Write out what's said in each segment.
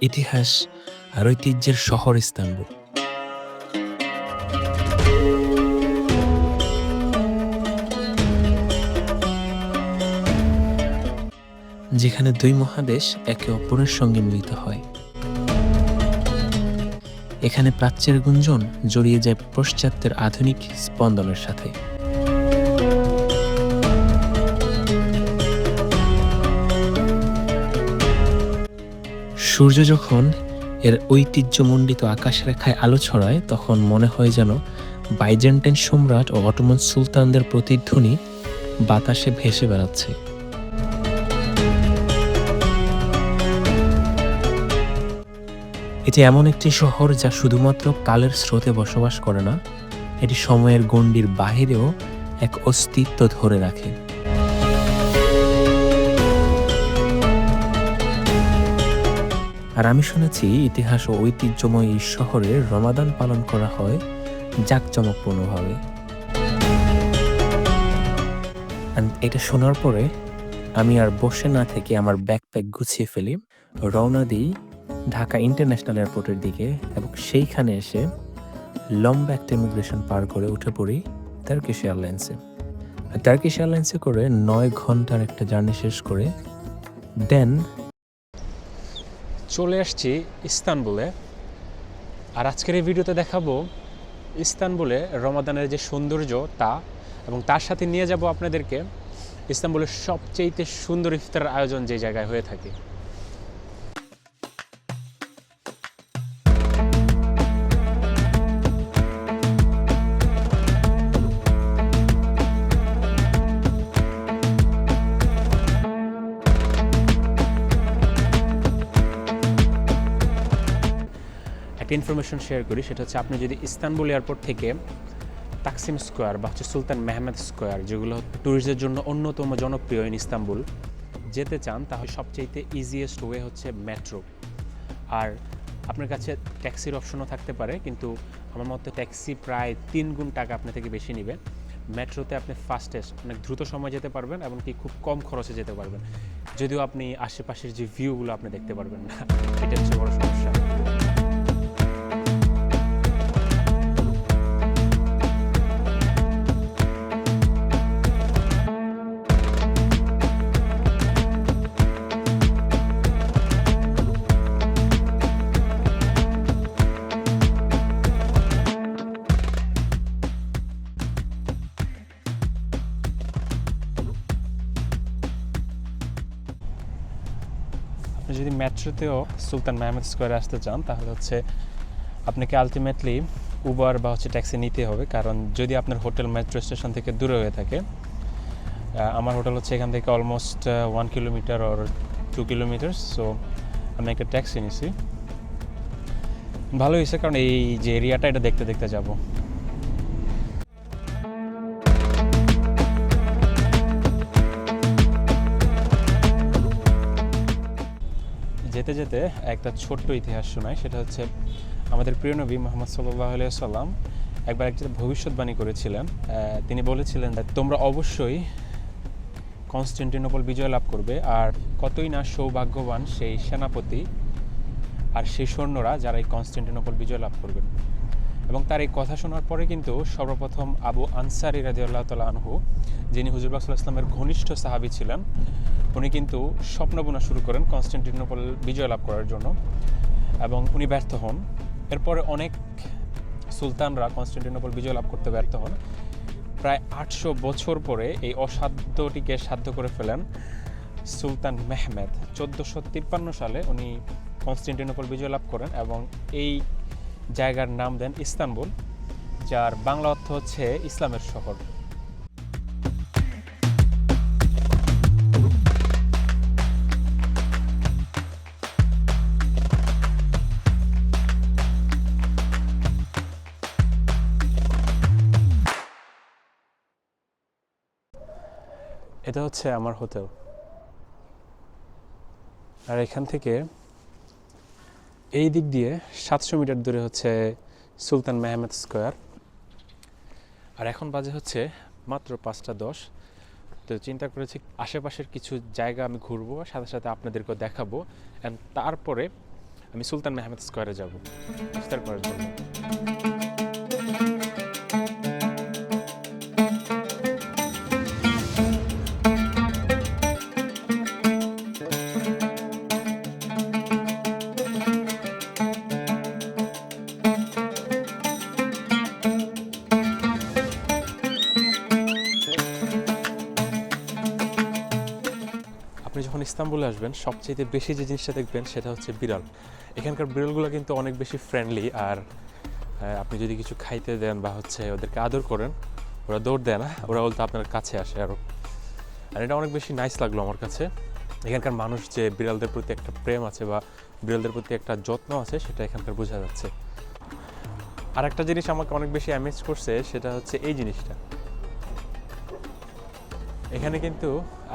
ইতিহাস আর ঐতিহ্যের শহর ইস্তানবুল। যেখানে দুই মহাদেশ একে অপরের সঙ্গে মিলিত হয়। এখানে প্রাচ্যের গুঞ্জন জড়িয়ে যায় পাশ্চাত্যের আধুনিক স্পন্দনের সাথে। সূর্য যখন এর ঐতিহ্যমণ্ডিত আকাশ রেখায় আলো ছড়ায়, তখন মনে হয় যেন বাইজেন্টাইন সম্রাট ও অটোমান সুলতানদের প্রতিধ্বনি বাতাসে ভেসে বেড়াচ্ছে। এটি এমন একটি শহর যা শুধুমাত্র কালের স্রোতে বসবাস করে না, এটি সময়ের গণ্ডির বাহিরেও এক অস্তিত্ব ধরে রাখে। আর আমি শুনেছি ইতিহাস ও ঐতিহ্যময় এই শহরে রমাদান পালন করা হয় জাঁকজমকপূর্ণভাবে এটা শোনার পরে আমি আর বসে না থেকে আমার ব্যাকপ্যাক গুছিয়ে ফেলি, রওনা দিই ঢাকা ইন্টারন্যাশনাল এয়ারপোর্টের দিকে এবং সেইখানে এসে লম্বা একটা ইমিগ্রেশন পার করে উঠে পড়ি টার্কিশ এয়ারলাইন্সে টার্কিশ এয়ারলাইন্সে করে নয় ঘণ্টার একটা জার্নি শেষ করে দেন চলে আসছি ইস্তানবুলে। আর আজকের এই ভিডিওতে দেখাবো ইস্তানবুলে রমাদানের যে সৌন্দর্য, তা এবং তার সাথে নিয়ে যাব আপনাদেরকে। ইস্তানবুলের সবচেয়ে সুন্দর ইফতারের আয়োজন যে জায়গায় হয়ে থাকে। একটা ইনফরমেশন শেয়ার করি, সেটা হচ্ছে আপনি যদি ইস্তানবুল এয়ারপোর্ট থেকে তাকসিম স্কোয়ার বা হচ্ছে সুলতান মেহমেদ স্কোয়ার যেগুলো ট্যুরিস্টদের জন্য অন্যতম জনপ্রিয় ইন ইস্তাম্বুল যেতে চান, তাহলে সবচাইতে ইজিয়েস্ট ওয়ে হচ্ছে মেট্রো আর আপনার কাছে ট্যাক্সির অপশনও থাকতে পারে, কিন্তু আমার মতে ট্যাক্সি প্রায় তিন গুণ টাকা আপনার থেকে বেশি নেবে। মেট্রোতে আপনি ফাস্টেস্ট অনেক দ্রুত সময় যেতে পারবেন, এমনকি খুব কম খরচে যেতে পারবেন। যদিও আপনি আশেপাশের যে ভিউগুলো আপনি দেখতে পারবেন না, এটা হচ্ছে বড় মেট্রোতেও সুলতান মেহমেদ স্কোয়ারে আসতে চান, তাহলে হচ্ছে আপনাকে আলটিমেটলি উবার বা হচ্ছে ট্যাক্সি নিতে হবে। কারণ যদি আপনার হোটেল মেট্রো স্টেশন থেকে দূরে হয়ে থাকে আমার হোটেল হচ্ছে এখান থেকে almost one kilometre or two kilometre so আমি একটা ট্যাক্সি নিছি। ভালো হয়েছে, কারণ এই যে এরিয়াটা এটা দেখতে দেখতে যাব। যেতে যেতে একটা ছোট্ট ইতিহাস শোনায় সেটা হচ্ছে আমাদের প্রিয় নবী মোহাম্মদ সাল্লাহ সাল্লাম একবার একটা ভবিষ্যৎবাণী করেছিলেন। তিনি বলেছিলেন তোমরা অবশ্যই কনস্টেন্টিনোপল বিজয় লাভ করবে, আর কতই না সৌভাগ্যবান সেই সেনাপতি আর সেই সৈন্যরা যারা এই কনস্টেন্টিনোপল বিজয় লাভ করবেন। এবং তার এই কথা শোনার পরে কিন্তু সর্বপ্রথম আবু আনসারি রাজিউল্লাহ তালা আনহু, যিনি হুজুর হুজুরবাগ ইসলামের ঘনিষ্ঠ সাহাবী ছিলেন, উনি কিন্তু স্বপ্ন বোনা শুরু করেন কনস্টেন্টিনোপল বিজয় লাভ করার জন্য এবং উনি ব্যর্থ হন। এরপরে অনেক সুলতানরা কনস্টেন্টিনোপল বিজয় লাভ করতে ব্যর্থ হন। প্রায় আটশো বছর পরে এই অসাধ্যটিকে সাধ্য করে ফেলেন সুলতান মেহমেদ। চোদ্দোশো তিপ্পান্ন সালে উনি কনস্টেন্টিনোপল বিজয় লাভ করেন এবং এই জায়গার নাম দেন ইস্তানবুল, যার বাংলা অর্থ হচ্ছে ইসলামের শহর। এটা হচ্ছে আমার হোটেল। আর এখান থেকে এই দিক দিয়ে সাতশো মিটার দূরে হচ্ছে সুলতান মেহমেদ স্কোয়ার। আর এখন বাজে হচ্ছে মাত্র পাঁচটা দশ। তো চিন্তা করেছি আশেপাশের কিছু জায়গা আমি ঘুরবো, সাথে সাথে আপনাদেরকেও দেখাবো। অ্যান্ড তারপরে আমি সুলতান মেহমেদ স্কোয়ারে যাব। করার জন্য। ইস্তাম্বুলে আসবেন সবচেয়ে বেশি যে জিনিসটা দেখবেন সেটা হচ্ছে বিড়াল। এখানকার বিড়ালগুলো কিন্তু অনেক বেশি ফ্রেন্ডলি আর আপনি যদি কিছু খাইতে দেন বা হচ্ছে ওদেরকে আদর করেন, ওরা দৌড় দেয় না, ওরা বলতে আপনার কাছে আসে আরও আর এটা অনেক বেশি নাইস লাগল আমার কাছে। এখানকার মানুষ যে বিড়ালদের প্রতি একটা প্রেম আছে বা বিড়ালদের প্রতি একটা যত্ন আছে, সেটা এখানকার বোঝা যাচ্ছে। আর একটা জিনিস আমাকে অনেক বেশি অ্যামেজ করছে, সেটা হচ্ছে এই জিনিসটা। এখানে কিন্তু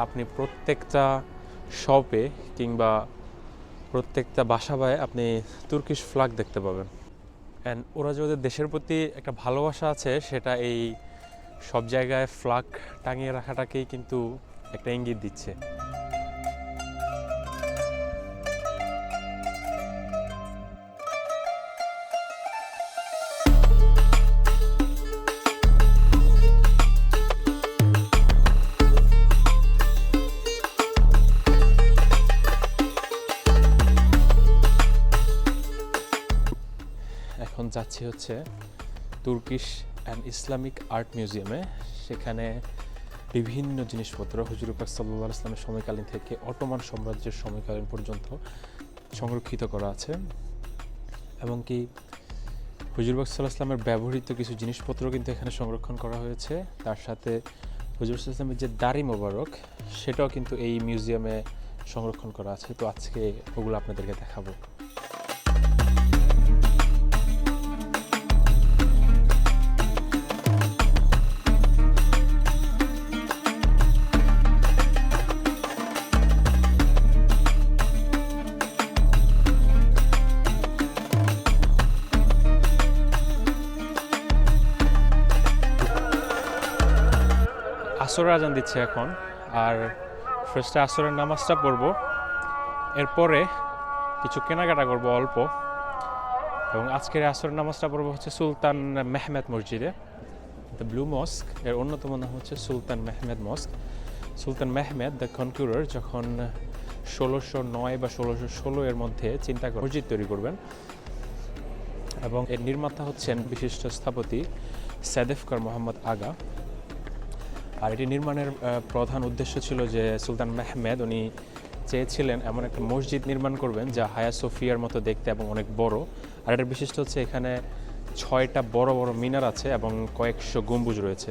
আপনি প্রত্যেকটা শপে কিংবা প্রত্যেকটা বাসাবায় আপনি তুর্কিশ ফ্ল্যাগ দেখতে পাবেন। অ্যান্ড ওরা যে ওদের দেশের প্রতি একটা ভালোবাসা আছে, সেটা এই সব জায়গায় ফ্ল্যাগ টাঙিয়ে রাখাটাকেই কিন্তু একটা ইঙ্গিত দিচ্ছে। হচ্ছে তুর্কিশ অ্যান্ড ইসলামিক আর্ট মিউজিয়ামে। সেখানে বিভিন্ন জিনিসপত্র হুজুর পাক সাল্লাহ ইসলামের সময়কালীন থেকে অটোমান সাম্রাজ্যের সময়কালীন পর্যন্ত সংরক্ষিত করা আছে। এবং কি হুজুর সাল্লাহ ইসলামের ব্যবহৃত কিছু জিনিসপত্র কিন্তু এখানে সংরক্ষণ করা হয়েছে। তার সাথে হুজুর ইসলামের যে দাড়ি মোবারক, সেটাও কিন্তু এই মিউজিয়ামে সংরক্ষণ করা আছে। তো আজকে ওগুলো আপনাদেরকে দেখাবো। আসর আজান দিচ্ছে এখন। আর ফার্স্টে আসরের নামাজটা পড়ব। এরপরে কিছু কেনাকাটা করব অল্প। এবং আজকের আসরের নামাজটা পড়ব হচ্ছে সুলতান মেহমেদ মসজিদে, দ্য ব্লু মস্ক। এর অন্যতম নাম হচ্ছে Sultan Mehmed mosque. Sultan Mehmed, the conqueror যখন ষোলোশো নয় বা ষোলোশো ষোলো এর মধ্যে চিন্তা করে মসজিদ তৈরি করবেন। এবং এর নির্মাতা হচ্ছেন বিশিষ্ট স্থপতি সাদেফকর মোহাম্মদ আগা। আর এটি নির্মাণের প্রধান উদ্দেশ্য ছিল যে সুলতান মেহমেদ উনি চেয়েছিলেন এমন একটা মসজিদ নির্মাণ করবেন যা হায়া সোফিয়ার মতো দেখতে এবং অনেক বড়। আর এটার বিশিষ্ট হচ্ছে এখানে ছয়টা বড় বড় মিনার আছে এবং কয়েকশো গম্বুজ রয়েছে।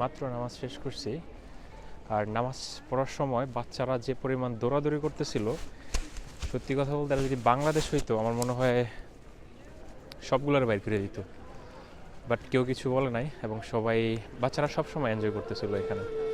মাত্র নামাজ শেষ করছি। আর নামাজ পড়ার সময় বাচ্চারা যে পরিমাণ দৌড়াদৌড়ি করতেছিল, সত্যি কথা বলতে যদি বাংলাদেশ হইতো, আমার মনে হয় সবগুলোর বাইর ফিরে দিত বাট কেউ কিছু বলে নাই এবং সবাই, বাচ্চারা সব সময় এনজয় করতেছিল এখানে।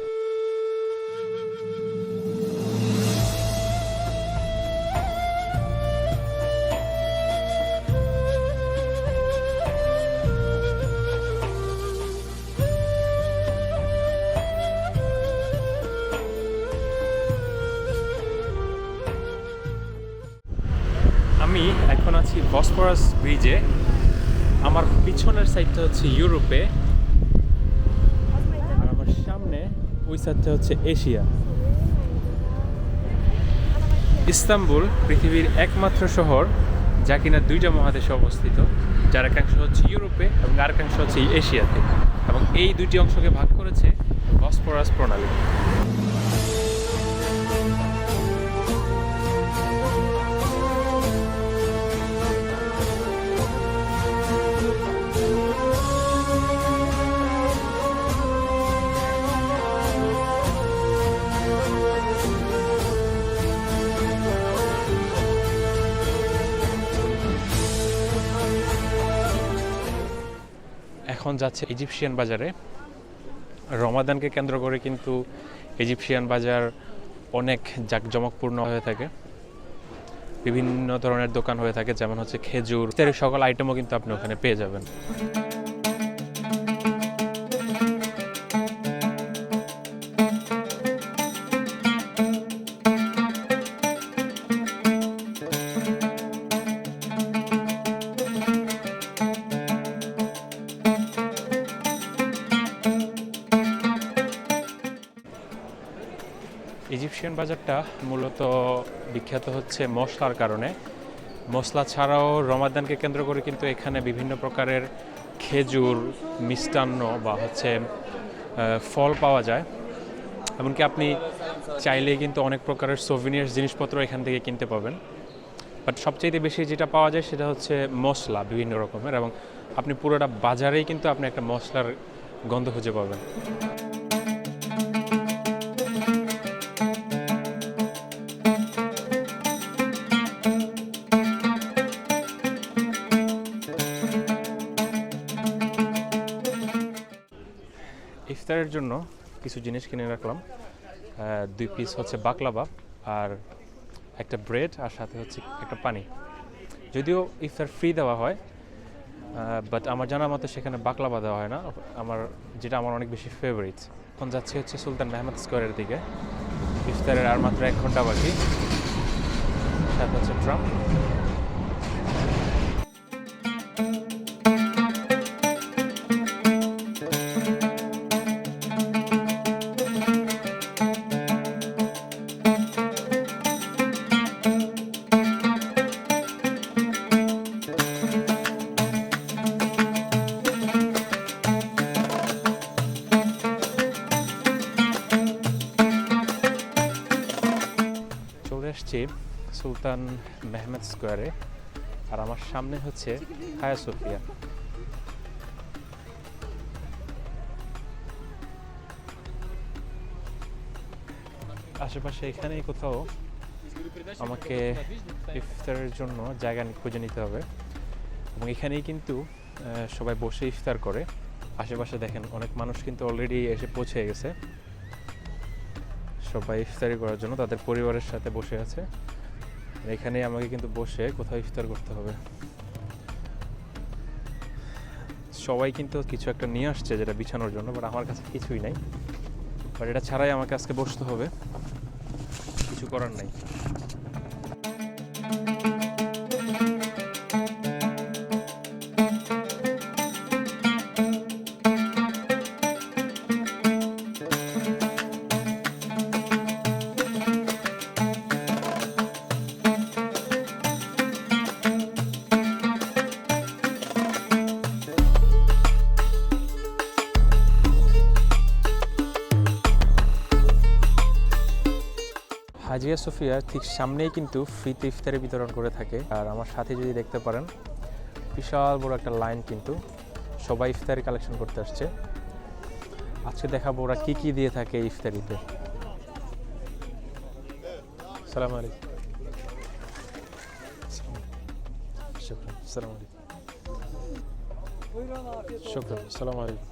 আছি বসপরাস ব্রিজে আমার পিছনের সাইডটা হচ্ছে ইউরোপে আর আমার সামনে ওই সাইডটা হচ্ছে এশিয়া ইস্তাম্বুল পৃথিবীর একমাত্র শহর, যা কিনা দুইটা মহাদেশে অবস্থিত। যার একাংশ হচ্ছে ইউরোপে এবং আর একাংশ হচ্ছে এশিয়াতে এবং এই দুইটি অংশকে ভাগ করেছে বসপরাস প্রণালী। এখন যাচ্ছে ইজিপশিয়ান বাজারে। রমাদানকে কেন্দ্র করে কিন্তু ইজিপশিয়ান বাজার অনেক জাঁকজমকপূর্ণ হয়ে থাকে। বিভিন্ন ধরনের দোকান হয়ে থাকে, যেমন হচ্ছে খেজুর। ইত্যাদি সকল আইটেমও কিন্তু আপনি ওখানে পেয়ে যাবেন। ইজিপশিয়ান বাজারটা মূলত বিখ্যাত হচ্ছে মশলার কারণে। মশলা ছাড়াও রমাদানকে কেন্দ্র করে কিন্তু এখানে বিভিন্ন প্রকারের খেজুর, মিষ্টান্ন বা হচ্ছে ফল পাওয়া যায়। এমনকি আপনি চাইলেই কিন্তু অনেক প্রকারের সোভিনিয়ার্স জিনিসপত্র এখান থেকে কিনতে পাবেন বাট সবচেয়ে বেশি যেটা পাওয়া যায় সেটা হচ্ছে মশলা বিভিন্ন রকমের এবং আপনি পুরোটা বাজারেই কিন্তু আপনি একটা মশলার গন্ধ খুঁজে পাবেন। কিছু জিনিস কিনে রাখলাম। দুই পিস হচ্ছে বাকলাবা আর একটা ব্রেড আর সাথে হচ্ছে একটা পানি। যদিও ইফতার ফ্রি দেওয়া হয় বাট আমার জানা মতে সেখানে বাকলাবা দেওয়া হয় না। আমার, যেটা আমার অনেক বেশি ফেভারিট এখন যাচ্ছি হচ্ছে সুলতান মেহমদ স্কোয়ারের দিকে। ইফতারের আর মাত্র এক ঘণ্টা বাকি। সাথে হচ্ছে ট্রাম চলে সুলতান মেহমেদ স্কোয়ারে আর আমার সামনে হচ্ছে হায়া সোফিয়া আশেপাশে এখানেই কোথাও আমাকে ইফতারের জন্য জায়গা খুঁজে নিতে হবে এবং এখানেই কিন্তু সবাই বসে ইফতার করে। আশেপাশে দেখেন অনেক মানুষ কিন্তু অলরেডি এসে পৌঁছে গেছে। সবাই ইফতারি করার জন্য তাদের পরিবারের সাথে বসে আছে। এখানে আমাকে কিন্তু বসে কোথাও ইফতার করতে হবে। সবাই কিন্তু কিছু একটা নিয়ে আসছে যেটা বিছানোর জন্য বাট আমার কাছে কিছুই নাই। বাট এটা ছাড়াই আমাকে আজকে বসতে হবে। কিছু করার নাই। হাজিয়া সোফিয়ার ঠিক সামনেই কিন্তু ফ্রিতে ইফতারি বিতরণ করে থাকে। আর আমার সাথে যদি দেখতে পারেন, বিশাল বড় একটা লাইন কিন্তু সবাই ইফতারি কালেকশন করতে আসছে। আজকে দেখাবো ওরা কী কী দিয়ে থাকে ইফতারিতে। সালাম আলাইকুম। সালাম আলাইকুম। সালাম আলাইকুম।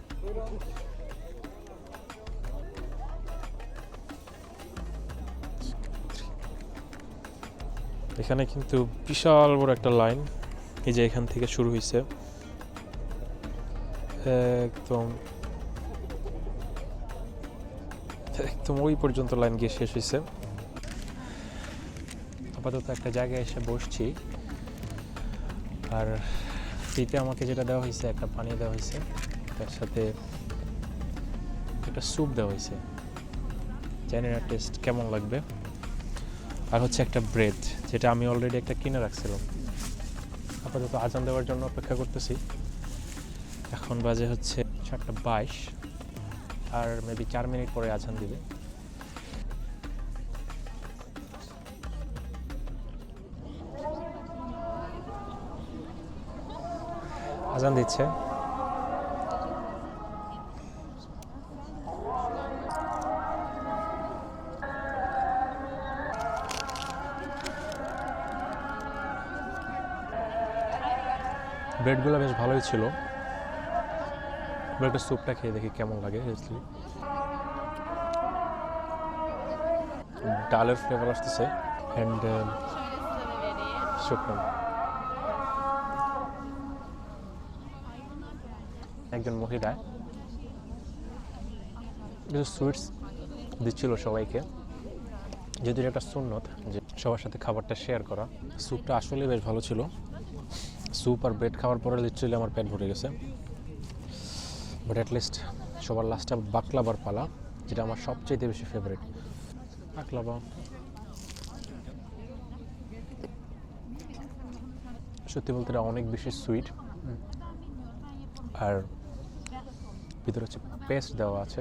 এখানে কিন্তু বিশাল বড় একটা লাইন, এই যে এখান থেকে শুরু হয়েছে একদম একদম ওই পর্যন্ত লাইন গিয়ে শেষ হয়েছে আপাতত একটা জায়গায় এসে বসছি। আর ফ্রিতে আমাকে যেটা দেওয়া হয়েছে একটা পানি দেওয়া হয়েছে তার সাথে একটা স্যুপ দেওয়া হয়েছে জানি না, টেস্ট কেমন লাগবে। আর হচ্ছে একটা ব্রেড যেটা আমি অলরেডি একটা কিনে রাখছিলাম। আপাতত আজান দেওয়ার জন্য অপেক্ষা করতেছি। এখন বাজে হচ্ছে চারটা বাইশ, আর মেবি চার মিনিট পরে আজান দিবে। আজান দিচ্ছে। ব্রেডগুলো বেশ ভালোই ছিল। ব্রেডের স্যুপটা খেয়ে দেখি কেমন লাগে ডালের ফ্লেভার আসতেছে অ্যান্ড শুক্রন একজন মহিলা কিছু সুইটস দিচ্ছিল সবাইকে। এটা একটা সুন্নত যে সবার সাথে খাবারটা শেয়ার করা, স্যুপটা আসলে বেশ ভালো ছিল। স্যুপ আর ব্রেড খাওয়ার পরে লিটারেলি আমার পেট ভরে গেছে। বাট অ্যাটলিস্ট সবার লাস্টে বাকলাবার পালা, যেটা আমার সবচেয়ে বেশি ফেভারিট বাকলাবা। সত্যি বলতে এটা অনেক বেশি সুইট আর ভিতরে হচ্ছে পেস্ট দেওয়া আছে।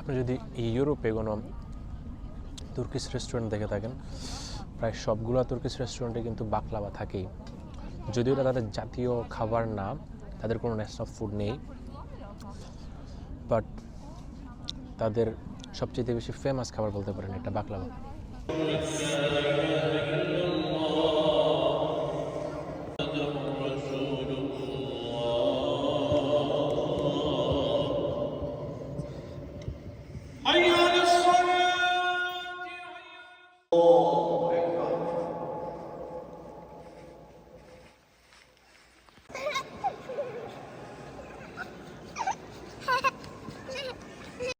আপনি যদি ইউরোপে কোনো তুর্কিশ রেস্টুরেন্ট দেখে থাকেন, প্রায় সবগুলো তুর্কিশ রেস্টুরেন্টে কিন্তু বাকলাবা থাকেই। যদিও এটা তাদের জাতীয় খাবার না, তাদের কোনো ন্যাশনাল ফুড নেই বাট তাদের সবচেয়ে বেশি ফেমাস খাবার বলতে পারেন এটা বাকলাবা